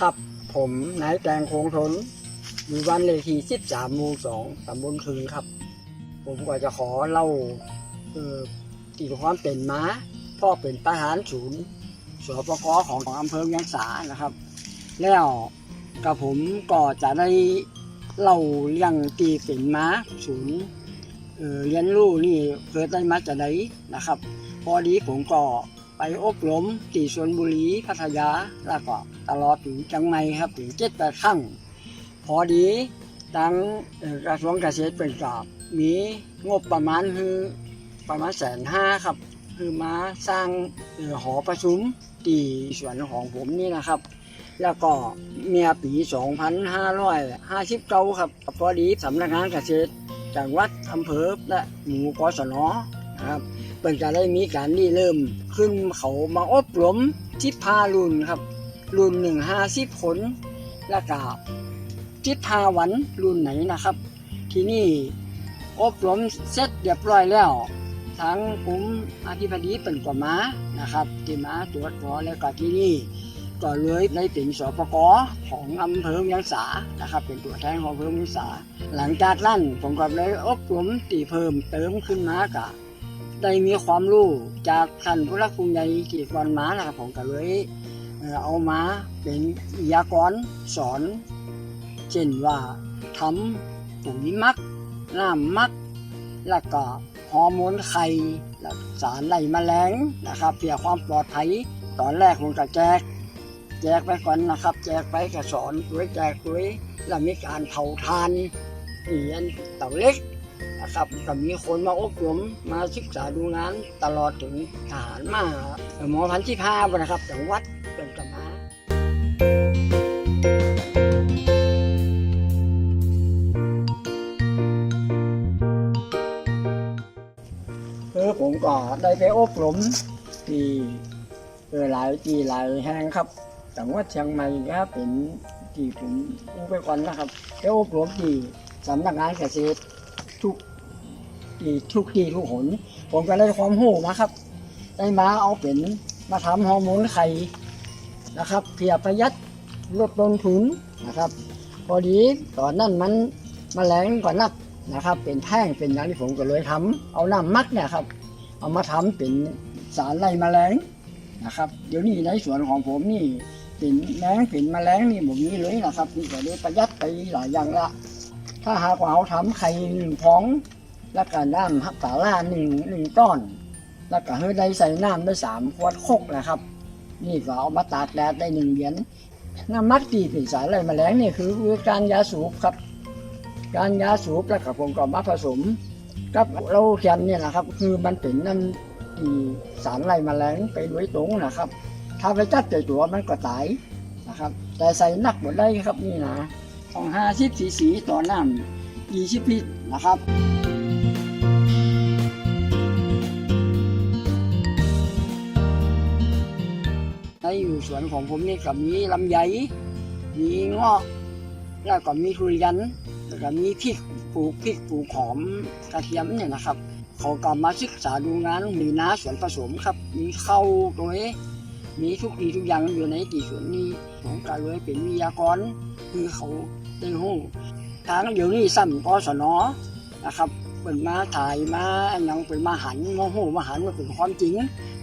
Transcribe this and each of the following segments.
ครับ ผมนายแตงโคงทน อยู่บ้านเลขที่13หมู่2ตำบลคึงครับ ผมก็จะขอเล่าเอ่อตีความเป็นม้า พ่อเป็นประธานศูนย์สปกของอำเภอเวียงสานะครับ แล้วกับผมก็จะได้เล่าเรื่องตีเป็นม้าศูนย์เอ่อเรียนรู้นี่เกิดได้มาจากไหนนะครับ พอดีผมก็ ไปอบรมที่ชลบุรีพัทยาแล้วก็ตลอดถึงจังไม่ครับถึงเจ็ดแปดครั้งพอดีทางกระทรวงเกษตรเป็นกับมีงบประมาณคือประมาณแสนห้าครับ คือมาสร้างห่อหอประชุมที่สวนของผมนี่นะครับ แล้วก็เมียปี 2559 ครับพอดีสำนักงานเกษตรจังหวัดอำเภอและหมู่กศนนะ ครับเปิ่นจะได้มีการรีเริ่มขึ้นเขามาอบรมทิพารุ่นครับ รุ่นหนึ่งห้าสิบคนแล้วก็ทิพาวันรุ่นไหนนะครับ ที่นี่อบรมเสร็จเรียบร้อยแล้วทั้งกลุ่มอธิบดีเป็นก็มานะครับที่มาตรวจขอแล้วก็ที่นี่ก็เลยได้เป็นสปกของอำเภอเวียงสานะครับ เป็นตัวแทนของอำเภอเวียงสา หลังจากนั้นผมก็เลยอบรมตีเพิ่มเติมขึ้นมากะ ได้มีความรู้จากท่านผู้รักผู้ใหญ่ที่ก่อนมานะครับผมก็เลยเอามาเป็นวิทยากรสอน เช่นว่าทำปุ๋ยมักน้ำมัก แล้วก็ฮอร์โมนไข่และสารไล่แมลงนะครับเพื่อความปลอดภัยตอนแรกผมก็แจก แจกไปก่อนนะครับ แจกไปก็สอนด้วยแจกด้วยแล้วมีการเผาทานเหรียญเต่าเล็ก นะครับก็มีคนมาอบรมมาศึกษาดูงานตลอดถึงทหารมาหมอพันที่พาบนะครับจังหวัดเป็นกมาคือผมก็ได้ไปอบรมที่เออหลายที่หลายแห่งครับจังหวัดเชียงใหม่ครับเป็นที่ผมรู้ไปก่อนนะครับไปอบรมที่สำนักงานเกษตรทุก ที่ทุกที่ทุกหน ผมก็ได้ความรู้มาครับ ได้มาเอาเป็นมาทำฮอร์โมนไข่นะครับเพื่อประหยัดลดต้นทุนนะครับ พอดีตอนนั้นมันมแมลงก่อนนักนะครับ เป็นแท่งเป็นอย่างที่ผมก็เลยทำเอาน้ำมักเนี่ยครับ เอามาทำเป็นสารไล่แมลงนะครับ เดี๋ยวนี้ในสวนของผมนี่เป็นแมงเป็นแมลงนี่ผมมีเลยนะครับนี่ก็เลยประหยัดไปหลายอย่างละ ถ้าหากว่าเอาทำไข่หนึ่งฟอง แล้วก็น้ำฮักสาล่าหนึ่งหนึ่งต้อน แล้วก็เฮ้ยได้ใส่น้ำได้สามขวดคกนะครับ นี่ก็เอามาตากแดดได้หนึ่งเหรียญน้ำมักตีเป็นสารไล่แมลงนี่คือการยาสูบครับ การยาสูบแล้วก็ผมก็มาผสมกับเราเขียนเนี่ยนะครับ คือมันเป็นน้ำที่สารไล่แมลงไปโดยตรงนะครับ ถ้าไปจัดใจตัวมันก็ตายนะครับ แต่ใส่นักหมดได้ครับนี่นะต้องห้าสิบสีสีต่อน้ำยี่สิบลิตรนะครับ ในอยู่สวนของผมนี่ก็มีลำไยมีเงาะแล้วก็มีทุเรียนแล้วก็มีพริกปลูกพริกปลูกหอมกระเทียมเนี่ยนะครับ เขาก็มาศึกษาดูงานมีน้าสวนผสมครับ มีเข้าวด้วยมีทุกดีทุกอย่างอยู่ในที่สวนนี้ผมก็เลยเป็นวิทยากรคือเขาได้หู้ทางเดี๋ยวนี้ซ้ำกศนนะครับเปิดมาถ่ายมาอันยังเป็นมาหันมาหูมาหันมาเป็นความจริง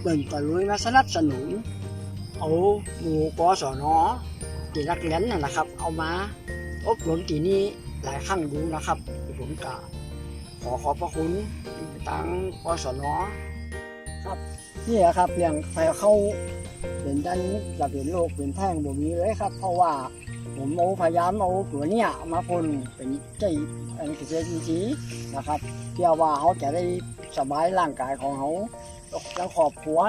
เปิดก็เลยมาสนับสนุน เอาหมู่กศนที่รักเรียนน่ะนะครับ เอามาอบรมที่นี่หลายครั้งดูนะครับผมก็ขอขอบพระคุณทางกศนครับนี่แหละครับเรื่องไฟเข้าเป็นด้านจะเป็นโรคเป็นแท่งแบ่มีเลยครับ เพราะว่าผมเอาพยายามเอาตัวเนี้ยมาพ่นเป็นใจอันเกษตรอินทรีย์นะครับเพื่อว่าเขาจะได้สบายร่างกายของเขาและครอบครัว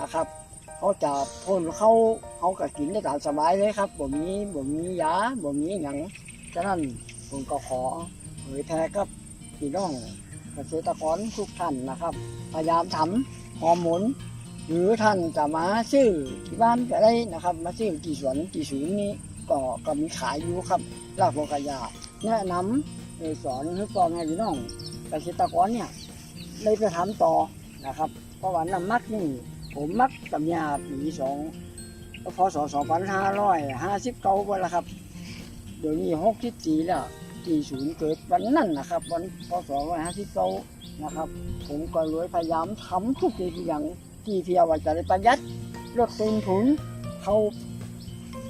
นะครับ เขาจะพ่นเข้าเขาก็กินได้ตามสบายเลยครับบ่มีบ่มียาบ่มีหยังฉะนั้นผมก็ขอเผยแพร่กับพี่น้องเกษตรกรทุกท่านนะครับ พยายามทำฮอร์โมนหรือท่านจะมาซื้อที่บ้านก็ได้นะครับ มาซื้อที่สวนที่ศูนย์นี้ก็ก็มีขายอยู่ครับรากโลกยาแนะนำเลยสอนให้พ่อแม่พี่น้องเกษตรกรเนี่ยได้ไปทำต่อนะครับ เพราะว่าน้ำมักนี่ ผมมักกับยาปีสองพศ2559บ่ละครับ เดี๋ยวนี้64แล้วที่ศูนย์เกิดวันนั้นนะครับ วันพศ159นะครับ ผมก็เลยพยายามทำทุกสิ่งทุกอย่างที่เพียว่าจะได้ประหยัดลดต้นทุนเขา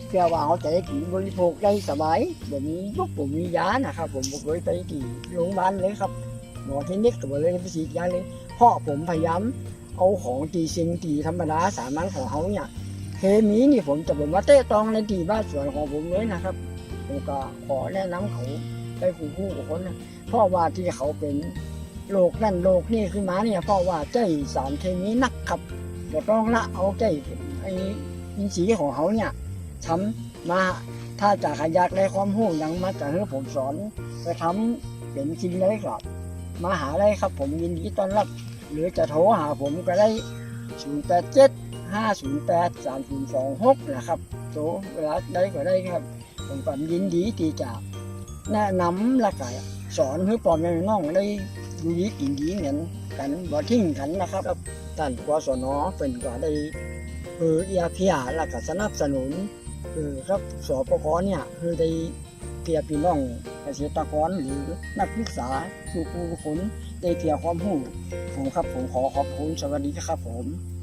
เพื่อว่าเขาจะได้กินบริโภคได้สบายเดี๋ยวนี้พวกผมมียานะครับ ผมบอกเลยไปที่โรงพยาบาลเลยครับหมอเทคนิคก็บอกเลยไปฉีดยาเลยเพราะผมพยายาม เอาของตีสิ่งตีธรรมดาสามัญของเขาเนี่ยเคมีนี่ผมจะบอกว่าเตะตองในที่บ้านสวนของผมเลยนะครับผมก็ขอแนะนำเขาไปคู่คู่กับคนนะเพราะว่าที่เขาเป็นโรคนั่นโรคนี่ขึ้นมาเนี่ยเพราะว่าใจสารเคมีนักครับเดต้องละเอาใจไอ้อินทรีย์ของเขาเนี่ยทำมาถ้าจากอยากได้ความรู้ยังมาจากให้ผมสอนไปทำเป็นจริงเลยครับ มาหาได้ครับผมยินดีต้อนรับ หรือจะโทรหาผมก็ได้ 0 8 7 5 0 8 3 0 2 6 นะครับโทรเวลาได้ก็ได้ครับ ผมก็ยินดีที่จะแนะนำและก็สอนให้พ่อแม่น้องได้ดูดีกินดีเหมือนกันบ่ทิ้งกันนะครับท่านกศนเป็นก็ได้เออเอียเพียและก็สนับสนุนเออครับสปกเนี่ยคือได้ เพียพี่น้องเกษตรกรหรือนักศึกษาทุกผู้คนได้เทียความรู้ผมครับผมขอขอบคุณสวัสดีครับผม